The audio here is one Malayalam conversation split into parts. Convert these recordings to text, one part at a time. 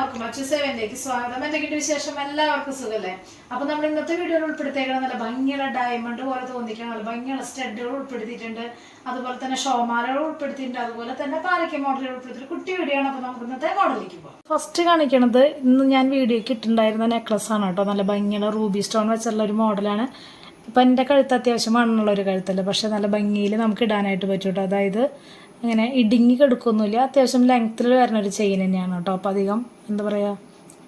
എല്ലാവർക്കും അച്ചു സേവനിലേക്ക് സ്വാഗതം. എന്തെങ്കിലും വിശേഷം എല്ലാവർക്കും സുഖല്ലേ? അപ്പൊ നമ്മൾ ഇന്നത്തെ വീഡിയോയിൽ ഉൾപ്പെടുത്തിയേക്കണം നല്ല ഭംഗിയുള്ള ഡയമണ്ട് പോലെ തോന്നിക്കണം നല്ല ഭംഗിയുള്ള സ്റ്റഡുകൾ ഉൾപ്പെടുത്തിയിട്ടുണ്ട്. അതുപോലെ തന്നെ ഷോമാലകൾ ഉൾപ്പെടുത്തിയിട്ടുണ്ട്. അതുപോലെ തന്നെ പാലക്ക മോഡലുകൾ ഉൾപ്പെടുത്തിയിട്ട് കുട്ടി വീഡിയോ ആണ്. അപ്പൊ നമുക്ക് ഇന്നത്തെ മോഡലിലേക്ക് പോകാം. ഫസ്റ്റ് കാണിക്കണത് ഇന്ന് ഞാൻ വീഡിയോക്ക് ഇട്ടുണ്ടായിരുന്ന നെക്ലസ് ആണ് കേട്ടോ. നല്ല ഭംഗിയുള്ള റൂബി സ്റ്റോൺ വെച്ചുള്ള ഒരു മോഡലാണ് ഇപ്പം എന്റെ കഴുത്ത് അത്യാവശ്യം മണ്ണുള്ള ഒരു കഴുത്തല്ല? പക്ഷെ നല്ല ഭംഗിയിൽ നമുക്ക് ഇടാനായിട്ട് പറ്റും അതായത് അങ്ങനെ ഇടുങ്ങി കെടുക്കൊന്നുമില്ല. അത്യാവശ്യം ലെങ്ത്തിൽ വരുന്ന ഒരു ചെയിൻ തന്നെയാണ് കേട്ടോ. അപ്പം അധികം എന്താ പറയുക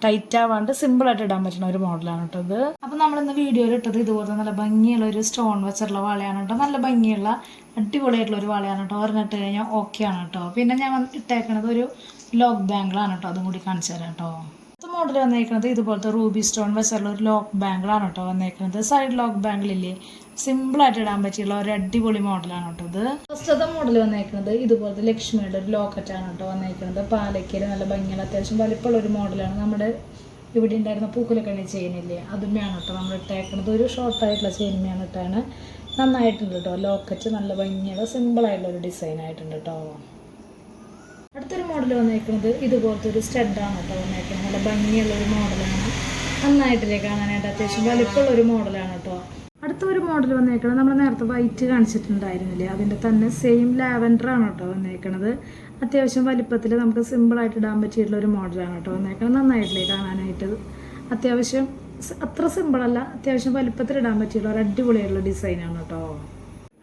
ടൈറ്റ് ആവാണ്ട് സിമ്പിളായിട്ട് ഇടാൻ പറ്റുന്ന ഒരു മോഡലാണ് കേട്ടോ ഇത്. അപ്പം നമ്മളിന്ന് വീഡിയോയിൽ ഇട്ടത് ഇതുപോലെ നല്ല ഭംഗിയുള്ള ഒരു സ്റ്റോൺ വെച്ചിട്ടുള്ള വളയാണ് കേട്ടോ. നല്ല ഭംഗിയുള്ള അടിപൊളിയായിട്ടുള്ള ഒരു വളയാണ് കേട്ടോ. പറഞ്ഞിട്ട് കഴിഞ്ഞാൽ ഓക്കെ ആണ് കേട്ടോ. പിന്നെ ഞാൻ ഇട്ടേക്കണത് ഒരു ലോക്ക് ബാങ്കിളാണ് കേട്ടോ. അതും കൂടി കാണിച്ചു തരാം കേട്ടോ. അടുത്ത മോഡൽ വന്നേക്കുന്നത് ഇതുപോലത്തെ റൂബി സ്റ്റോൺ വെച്ചുള്ള ഒരു ലോക്ക് ബാങ്കിളാണ് കേട്ടോ വന്നേക്കുന്നത് സൈഡ് ലോക്ക് ബാങ്കിളില്ലേ സിമ്പിളായിട്ട് ഇടാൻ പറ്റിയുള്ള ഒരു അടിപൊളി മോഡലാണ് കേട്ടോ ഇത്. ഫസ്റ്റത്തെ മോഡൽ വന്നേക്കുന്നത് ഇതുപോലത്തെ ലക്ഷ്മിയുടെ ഒരു ലോക്കറ്റാണ് കേട്ടോ വന്നേക്കുന്നത് പാലക്കയിൽ നല്ല ഭംഗിയുള്ള അത്യാവശ്യം വലിപ്പമുള്ള ഒരു മോഡലാണ് നമ്മുടെ ഇവിടെ ഉണ്ടായിരുന്ന പൂക്കുലക്കണ്ണി ചെയിനില്ലേ അതുമ്മയാണ് കേട്ടോ നമ്മൾ ഇട്ടേക്കുന്നത് ഒരു ഷോർട്ടായിട്ടുള്ള ചെയിനുമ്മയാണ് ഇട്ടാണ്. നന്നായിട്ടുണ്ട് കേട്ടോ. ലോക്കറ്റ് നല്ല ഭംഗിയുള്ള സിമ്പിളായിട്ടുള്ള ഒരു ഡിസൈൻ ആയിട്ടുണ്ട് കേട്ടോ. അടുത്തൊരു മോഡൽ വന്നേക്കുന്നത് ഇതുപോലത്തെ ഒരു സ്റ്റഡാണ് കേട്ടോ വന്നേക്കുന്നത്. നല്ല ഭംഗിയുള്ള ഒരു മോഡലാണ് നന്നായിട്ടില്ലേ കാണാനായിട്ട് അത്യാവശ്യം വലിപ്പമുള്ള ഒരു മോഡലാണ് കേട്ടോ. അടുത്ത ഒരു മോഡൽ വന്നേക്കുന്നത് നമ്മൾ നേരത്തെ വൈറ്റ് കാണിച്ചിട്ടുണ്ടായിരുന്നില്ലേ? അതിന്റെ തന്നെ സെയിം ലാവൻഡർ ആണ് കേട്ടോ വന്നേക്കുന്നത്. അത്യാവശ്യം വലിപ്പത്തിൽ നമുക്ക് സിമ്പിളായിട്ട് ഇടാൻ പറ്റിയിട്ടുള്ള ഒരു മോഡലാണ് കേട്ടോ വന്നേക്കുന്നത്. നന്നായിട്ടില്ലേ കാണാനായിട്ട്? അത്യാവശ്യം അത്ര സിമ്പിളല്ല അത്യാവശ്യം വലിപ്പത്തിൽ ഇടാൻ പറ്റിയുള്ള ഒരു അടിപൊളിയായിട്ടുള്ള ഡിസൈനാണ് കേട്ടോ.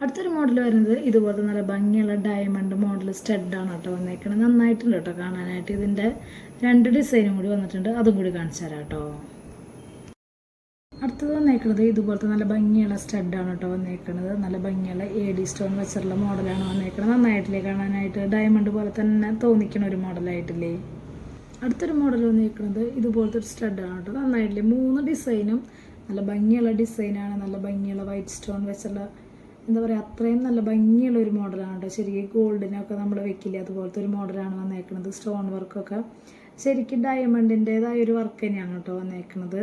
അടുത്തൊരു മോഡൽ വരുന്നത് ഇതുപോലത്തെ നല്ല ഭംഗിയുള്ള ഡയമണ്ട് മോഡൽ സ്റ്റഡാണ് കേട്ടോ വന്നേക്കുന്നത് നന്നായിട്ടുണ്ട് കേട്ടോ കാണാനായിട്ട്. ഇതിന്റെ രണ്ട് ഡിസൈനും കൂടി വന്നിട്ടുണ്ട്. അതും കൂടി കാണിച്ചു തരാം കേട്ടോ. അടുത്തത് വന്നേക്കുന്നത് ഇതുപോലത്തെ നല്ല ഭംഗിയുള്ള സ്റ്റഡാണ് കേട്ടോ വന്നേക്കുന്നത് നല്ല ഭംഗിയുള്ള എ ഡി സ്റ്റോൺ വെച്ചിട്ടുള്ള മോഡലാണ് വന്നേക്കുന്നത് നന്നായിട്ടില്ലേ കാണാനായിട്ട്? ഡയമണ്ട് പോലെ തന്നെ തോന്നിക്കണ ഒരു മോഡലായിട്ടില്ലേ അടുത്തൊരു മോഡൽ വന്നേക്കുന്നത് ഇതുപോലത്തെ ഒരു സ്റ്റഡാണ് കേട്ടോ. നന്നായിട്ടില്ലേ? മൂന്ന് ഡിസൈനും നല്ല ഭംഗിയുള്ള ഡിസൈനാണ് നല്ല ഭംഗിയുള്ള വൈറ്റ് സ്റ്റോൺ വെച്ചുള്ള എന്താ പറയുക അത്രയും നല്ല ഭംഗിയുള്ള ഒരു മോഡലാണ് കേട്ടോ ശരിക്കും ഗോൾഡിനൊക്കെ നമ്മൾ വെക്കില്ല അതുപോലത്തെ ഒരു മോഡലാണ് വന്നേക്കുന്നത് സ്റ്റോൺ വർക്കൊക്കെ ശരിക്കും ഡയമണ്ടിന്റെതായ ഒരു വർക്ക് തന്നെയാണ് കേട്ടോ വന്നേക്കുന്നത്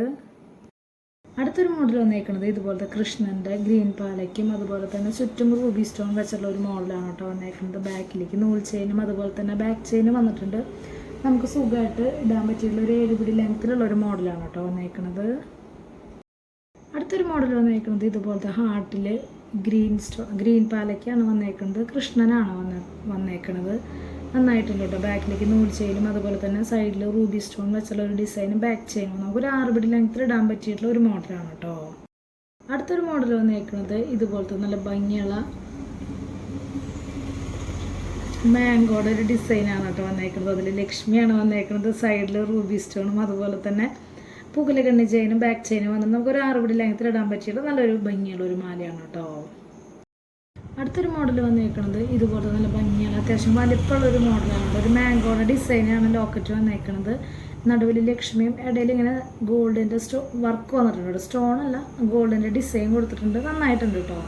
അടുത്തൊരു മോഡൽ വന്നേക്കുന്നത് ഇതുപോലത്തെ കൃഷ്ണന്റെ ഗ്രീൻ പാലയ്ക്കും അതുപോലെ തന്നെ ചുറ്റും റൂബി സ്റ്റോൺ വെച്ചുള്ള ഒരു മോഡലാണ് കേട്ടോ വന്നേക്കുന്നത് ബാക്കിലേക്ക്. നൂൽ ചെയിനും അതുപോലെ തന്നെ ബാക്ക് ചെയിനും വന്നിട്ടുണ്ട്. നമുക്ക് സുഖമായിട്ട് ഇടാൻ പറ്റിയുള്ള ഒരു ഏഴുപിടി ലെങ്ത്തിലുള്ള ഒരു മോഡലാണ് കേട്ടോ വന്നേക്കുന്നത് അടുത്തൊരു മോഡൽ വന്നേക്കുന്നത് ഇതുപോലത്തെ ഹാർട്ടിൽ ഗ്രീൻ സ്റ്റോ ഗ്രീൻ പാലയ്ക്കാണ് വന്നേക്കുന്നത്. കൃഷ്ണനാണ് വന്ന വന്നേക്കുന്നത് നന്നായിട്ടുണ്ട് കേട്ടോ. ബാക്കിലേക്ക് നൂൽ ചെയിനും അതുപോലെ തന്നെ സൈഡിൽ റൂബി സ്റ്റോൺ വെച്ചുള്ള ഒരു ഡിസൈനും ബാക്ക് ചെയിനും. നമുക്ക് ഒരു ആറുപിടി ലെങ്ത്തിൽ ഇടാൻ പറ്റിയിട്ടുള്ള ഒരു മോഡലാണ് കേട്ടോ. അടുത്തൊരു മോഡൽ വന്നേക്കുന്നത് ഇതുപോലത്തെ നല്ല ഭംഗിയുള്ള മാംഗോയുടെ ഒരു ഡിസൈനാണ് കേട്ടോ വന്നേക്കുന്നത് അതിൽ ലക്ഷ്മിയാണ് വന്നേക്കുന്നത് സൈഡിൽ റൂബി സ്റ്റോണും അതുപോലെ തന്നെ പൂക്കുല കണ്ണി ചെയിനും ബാക്ക് ചെയിനും നമുക്ക് ഒരു ആറുപിടി ലെങ്ത്തിൽ ഇടാൻ പറ്റിയുള്ള നല്ലൊരു ഭംഗിയുള്ള ഒരു മാലയാണ് കേട്ടോ. അടുത്തൊരു മോഡൽ വന്നേക്കുന്നത് ഇതുപോലെ നല്ല ഭംഗിയുള്ള അത്യാവശ്യം വലിപ്പമുള്ള ഒരു മോഡലാണ് ഒരു മാംഗോയുടെ ഡിസൈനാണ് ലോക്കറ്റ് വന്നേക്കുന്നത് നടുവിൽ ലക്ഷ്മിയും ഇടയിൽ ഇങ്ങനെ ഗോൾഡിന്റെ സ്റ്റോ വർക്ക് വന്നിട്ടുണ്ട് സ്റ്റോൺ അല്ല ഗോൾഡിന്റെ ഡിസൈൻ കൊടുത്തിട്ടുണ്ട്. നന്നായിട്ടുണ്ട് കേട്ടോ.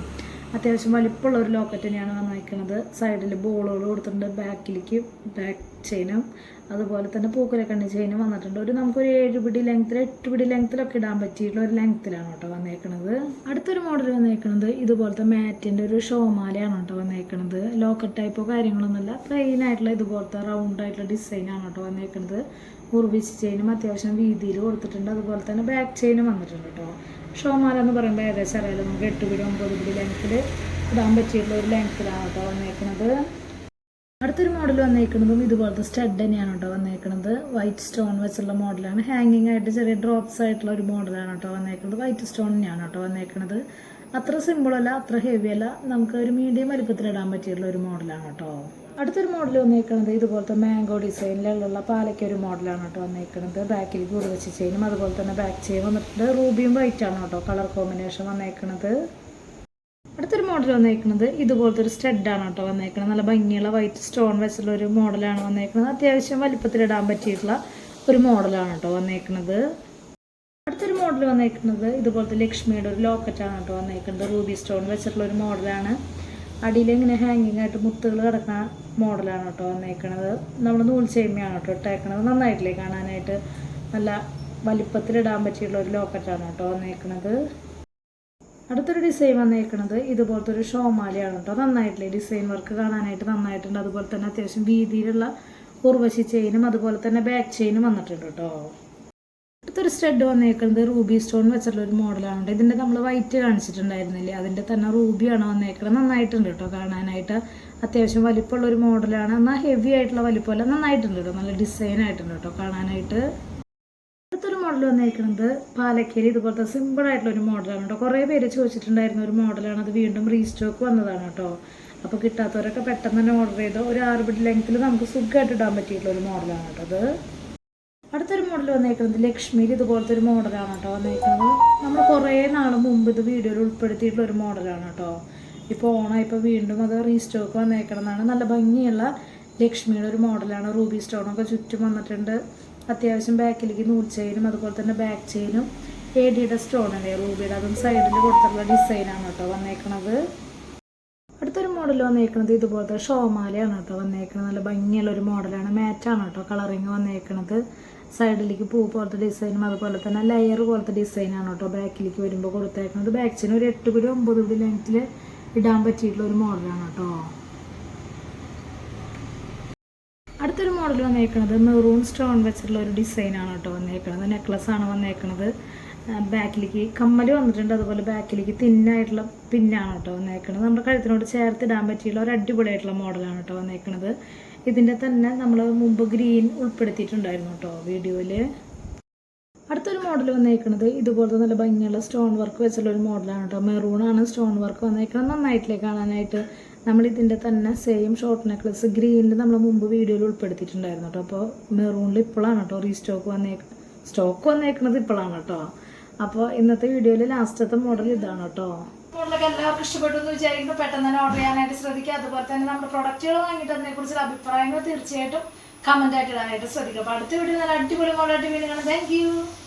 അത്യാവശ്യം വലിപ്പമുള്ള ഒരു ലോക്കറ്റ് തന്നെയാണ് വന്നേക്കുന്നത് സൈഡിൽ ബോളുകൾ കൊടുത്തിട്ടുണ്ട്. ബാക്കിലേക്ക് ബാക്ക് ചെയിനും അതുപോലെ തന്നെ പൂക്കുല കണ്ണി ചെയിനും വന്നിട്ടുണ്ട്. ഒരു നമുക്കൊരു ഏഴ് പിടി ലെങ്ത്തിൽ എട്ട് പിടി ലെങ്ത്തിലൊക്കെ ഇടാൻ പറ്റിയിട്ടുള്ള ഒരു ലെങ്ത്തിലാണ് കേട്ടോ വന്നേക്കണത്. അടുത്തൊരു മോഡൽ വന്നേക്കണത് ഇതുപോലത്തെ മാറ്റിന്റെ ഒരു ഷോമാലയാണ് കേട്ടോ വന്നേക്കണത്. ലോക്കറ്റ് ടൈപ്പോ കാര്യങ്ങളൊന്നുമില്ല പ്ലെയിൻ ആയിട്ടുള്ള ഇതുപോലത്തെ റൗണ്ട് ആയിട്ടുള്ള ഡിസൈനാണ് കേട്ടോ വന്നേക്കണത്. ഉറുവിച്ച് ചെയിനും അത്യാവശ്യം വീതിയിൽ കൊടുത്തിട്ടുണ്ട്. അതുപോലെ തന്നെ ബാക്ക് ചെയിനും വന്നിട്ടുണ്ട് കേട്ടോ. ഷോമാല എന്ന് പറയുമ്പോൾ ഏകദേശം അറിയാലോ നമുക്ക് എട്ട് പിടി ഒമ്പത് പിടി ലെങ്ത്തിൽ ഇടാൻ പറ്റിയിട്ടുള്ള ഒരു ലെങ്ത്തിലാണ് കേട്ടോ വന്നേക്കുന്നത് അടുത്തൊരു മോഡൽ വന്നേക്കുന്നതും ഇതുപോലത്തെ സ്റ്റഡ് തന്നെയാണ് കേട്ടോ വന്നേക്കുന്നത് വൈറ്റ് സ്റ്റോൺ വെച്ചുള്ള മോഡലാണ് ഹാങ്ങിങ് ആയിട്ട് ചെറിയ ഡ്രോപ്സ് ആയിട്ടുള്ള ഒരു മോഡലാണ് കേട്ടോ വന്നേക്കുന്നത് വൈറ്റ് സ്റ്റോൺ തന്നെയാണ് കേട്ടോ വന്നേക്കുന്നത് അത്ര സിമ്പിൾ അല്ല അത്ര ഹെവി അല്ല. നമുക്ക് ഒരു മീഡിയം വലുപ്പത്തിലിടാൻ പറ്റിയുള്ള ഒരു മോഡലാണ് കേട്ടോ അടുത്തൊരു മോഡൽ വന്നേക്കുന്നത് ഇതുപോലത്തെ മാംഗോ ഡിസൈനിലുള്ള പാലയ്ക്ക് ഒരു മോഡലാണ് കേട്ടോ വന്നേക്കുന്നത് ബാക്കിൽ കൂടുതൽ വെച്ച് ചെയിനും അതുപോലെ തന്നെ ബാക്ക് ചെയിൻ വന്നിട്ടുണ്ട്. റൂബിയും വൈറ്റ് ആണ് കേട്ടോ കളർ കോമ്പിനേഷൻ വന്നേക്കുന്നത് അടുത്തൊരു മോഡൽ വന്നേക്കുന്നത് ഇതുപോലത്തെ ഒരു സ്റ്റഡാണ് കേട്ടോ വന്നേക്കുന്നത് നല്ല ഭംഗിയുള്ള വൈറ്റ് സ്റ്റോൺ വെച്ചുള്ള ഒരു മോഡലാണ് വന്നേക്കുന്നത് അത്യാവശ്യം വലിപ്പത്തിലിടാൻ പറ്റിയിട്ടുള്ള ഒരു മോഡലാണ് കേട്ടോ വന്നേക്കുന്നത് അടുത്തൊരു മോഡൽ വന്നേക്കുന്നത് ഇതുപോലത്തെ ലക്ഷ്മിയുടെ ഒരു ലോക്കറ്റാണ് കേട്ടോ വന്നേക്കുന്നത് റൂബി സ്റ്റോൺ വെച്ചിട്ടുള്ള ഒരു മോഡലാണ് അടിയിൽ ഇങ്ങനെ ഹാങ്ങിങ് ആയിട്ട് മുത്തുകൾ കിടക്കുന്ന മോഡലാണ് കേട്ടോ വന്നേക്കുന്നത് നമ്മൾ നൂൽ ചേമ്മയാണ് കേട്ടോ ഇട്ടേക്കണത്. നന്നായിട്ടില്ലേ കാണാനായിട്ട്. നല്ല വലിപ്പത്തിലിടാൻ പറ്റിയുള്ള ഒരു ലോക്കറ്റാണ് കേട്ടോ വന്നേക്കുന്നത് അടുത്തൊരു ഡിസൈൻ വന്നേക്കുന്നത് ഇതുപോലത്തെ ഒരു ഷോമാലയാണ് കേട്ടോ നന്നായിട്ടില്ലേ ഡിസൈൻ വർക്ക് കാണാനായിട്ട് നന്നായിട്ടുണ്ട്. അതുപോലെ തന്നെ അത്യാവശ്യം വീതിയിലുള്ള ഉർവശി ചെയിനും അതുപോലെ തന്നെ ബാക്ക് ചെയിനും വന്നിട്ടുണ്ട് കേട്ടോ അടുത്തൊരു സ്റ്റഡ് വന്നേക്കുന്നത് റൂബി സ്റ്റോൺ വെച്ചിട്ടുള്ള ഒരു മോഡലാണ് ഇതിന്റെ നമ്മൾ വൈറ്റ് കാണിച്ചിട്ടുണ്ടായിരുന്നില്ലേ? അതിന്റെ തന്നെ റൂബിയാണ് വന്നേക്കുന്നത് നന്നായിട്ടുണ്ട് കേട്ടോ കാണാനായിട്ട്. അത്യാവശ്യം വലിപ്പമുള്ള ഒരു മോഡലാണ് എന്നാൽ ഹെവി ആയിട്ടുള്ള വലിപ്പമല്ല നന്നായിട്ടുണ്ട് കേട്ടോ നല്ല ഡിസൈൻ ആയിട്ടുണ്ട് കേട്ടോ കാണാനായിട്ട്. മോഡൽ വന്നേക്കുന്നത് പാലക്കേരി ഇതുപോലത്തെ സിമ്പിൾ ആയിട്ടുള്ള ഒരു മോഡലാണ് കേട്ടോ കുറേ പേര് ചോദിച്ചിട്ടുണ്ടായിരുന്ന ഒരു മോഡലാണ് അത് വീണ്ടും റീസ്റ്റോക്ക് വന്നതാണ് കേട്ടോ അപ്പോൾ കിട്ടാത്തവരൊക്കെ പെട്ടെന്ന് തന്നെ ഓർഡർ ചെയ്ത് ഒരു ആറ് ബിഡ് ലെങ്ത്തിൽ നമുക്ക് സുഖമായിട്ട് ഇടാൻ പറ്റിയിട്ടുള്ള ഒരു മോഡലാണ് കേട്ടോ അത്. അടുത്തൊരു മോഡൽ വന്നേക്കുന്നത് ലക്ഷ്മിയിൽ ഇതുപോലത്തെ ഒരു മോഡലാണ് കേട്ടോ വന്നേക്കുന്നത് നമ്മൾ കുറേ നാൾ മുമ്പ് ഇത് വീഡിയോയിൽ ഉൾപ്പെടുത്തിയിട്ടുള്ള ഒരു മോഡലാണ് കേട്ടോ ഇപ്പോൾ ഓണായപ്പോൾ വീണ്ടും അത് റീസ്റ്റോക്ക് വന്നേക്കണമെന്നാണ് നല്ല ഭംഗിയുള്ള ലക്ഷ്മിയുടെ ഒരു മോഡലാണ് റൂബി സ്റ്റോണൊക്കെ ചുറ്റും വന്നിട്ടുണ്ട്. അത്യാവശ്യം ബാക്കിലേക്ക് നൂൽ ചെയിനും അതുപോലെ തന്നെ ബാക്ക് ചെയിനും എ ഡിയുടെ സ്റ്റോണല്ലേ റൂബിയുടെ അതും സൈഡിൽ കൊടുത്തുള്ള ഡിസൈനാണ് കേട്ടോ വന്നേക്കണത്. അടുത്തൊരു മോഡൽ വന്നേക്കുന്നത് ഇതുപോലത്തെ ഷോമാലയാണ് കേട്ടോ വന്നേക്കുന്നത് നല്ല ഭംഗിയുള്ള ഒരു മോഡലാണ് മാറ്റാണ് കേട്ടോ കളറിങ് വന്നേക്കുന്നത് സൈഡിലേക്ക് പൂ പോലത്തെ ഡിസൈനും അതുപോലെ തന്നെ ലെയർ പോലത്തെ ഡിസൈനാണ് കേട്ടോ ബാക്കിലേക്ക് വരുമ്പോൾ കൊടുത്തേക്കുന്നത് ബാക്ക് ചെയിൻ ഒരു എട്ട് പിടി ഒമ്പത് പിടി ലെങ്ത്തിൽ ഇടാൻ പറ്റിയിട്ടുള്ള ഒരു മോഡലാണ് കേട്ടോ. അടുത്തൊരു മോഡൽ വന്നേക്കുന്നത് മെറൂൺ സ്റ്റോൺ വെച്ചിട്ടുള്ള ഒരു ഡിസൈനാണ് കേട്ടോ വന്നേക്കുന്നത് നെക്ലസ് ആണ് വന്നേക്കുന്നത് ബാക്കിലേക്ക് കമ്മൽ വന്നിട്ടുണ്ട്. അതുപോലെ ബാക്കിലേക്ക് തിന്നായിട്ടുള്ള പിന്നാണ് കേട്ടോ വന്നേക്കുന്നത് നമ്മുടെ കഴുത്തിനോട് ചേർത്ത് ഇടാൻ പറ്റിയുള്ള ഒരു അടിപൊളിയായിട്ടുള്ള മോഡലാണ് കേട്ടോ വന്നേക്കുന്നത് ഇതിന്റെ തന്നെ നമ്മൾ മുമ്പ് ഗ്രീൻ ഉൾപ്പെടുത്തിയിട്ടുണ്ടായിരുന്നു കേട്ടോ വീഡിയോയിൽ അടുത്തൊരു മോഡൽ വന്നേക്കുന്നത് ഇതുപോലത്തെ നല്ല ഭംഗിയുള്ള സ്റ്റോൺ വർക്ക് വെച്ചുള്ള ഒരു മോഡലാണ് കേട്ടോ മെറൂൺ ആണ് സ്റ്റോൺ വർക്ക് വന്നേക്കുന്നത് നന്നായിട്ടില്ലേ കാണാനായിട്ട്? നമ്മൾ ഇതിന്റെ തന്നെ സെയിം ഷോർട്ട് നെക്ലസ് ഗ്രീനിൽ നമ്മൾ മുമ്പ് വീഡിയോയിൽ ഉൾപ്പെടുത്തിയിട്ടുണ്ടായിരുന്നു കേട്ടോ അപ്പോൾ മെറൂണിൽ ഇപ്പോഴാണ് കേട്ടോ റീസ്റ്റോക്ക് വന്നേക്ക സ്റ്റോക്ക് വന്നേക്കുന്നത് ഇപ്പോഴാണ് കേട്ടോ അപ്പോൾ ഇന്നത്തെ വീഡിയോയിൽ ലാസ്റ്റത്തെ മോഡൽ ഇതാണ് കേട്ടോ മോഡലൊക്കെ എല്ലാവർക്കും ഇഷ്ടപ്പെട്ടു എന്ന് വിചാരിക്കുന്നു. പെട്ടെന്ന് തന്നെ ഓർഡർ ചെയ്യാനായിട്ട് ശ്രദ്ധിക്കുക. അതുപോലെ തന്നെ നമ്മുടെ പ്രൊഡക്റ്റുകൾ വാങ്ങിയിട്ട് അതിനെക്കുറിച്ചുള്ള അഭിപ്രായങ്ങൾ തീർച്ചയായിട്ടും കമന്റ് ആയിട്ട് ഇടാനായിട്ട് ശ്രദ്ധിക്കുക. അപ്പോൾ അടുത്ത വീഡിയോ നല്ല അടിപൊളി മോഡലായിട്ട് വീണ്ടും കാണാം. താങ്ക്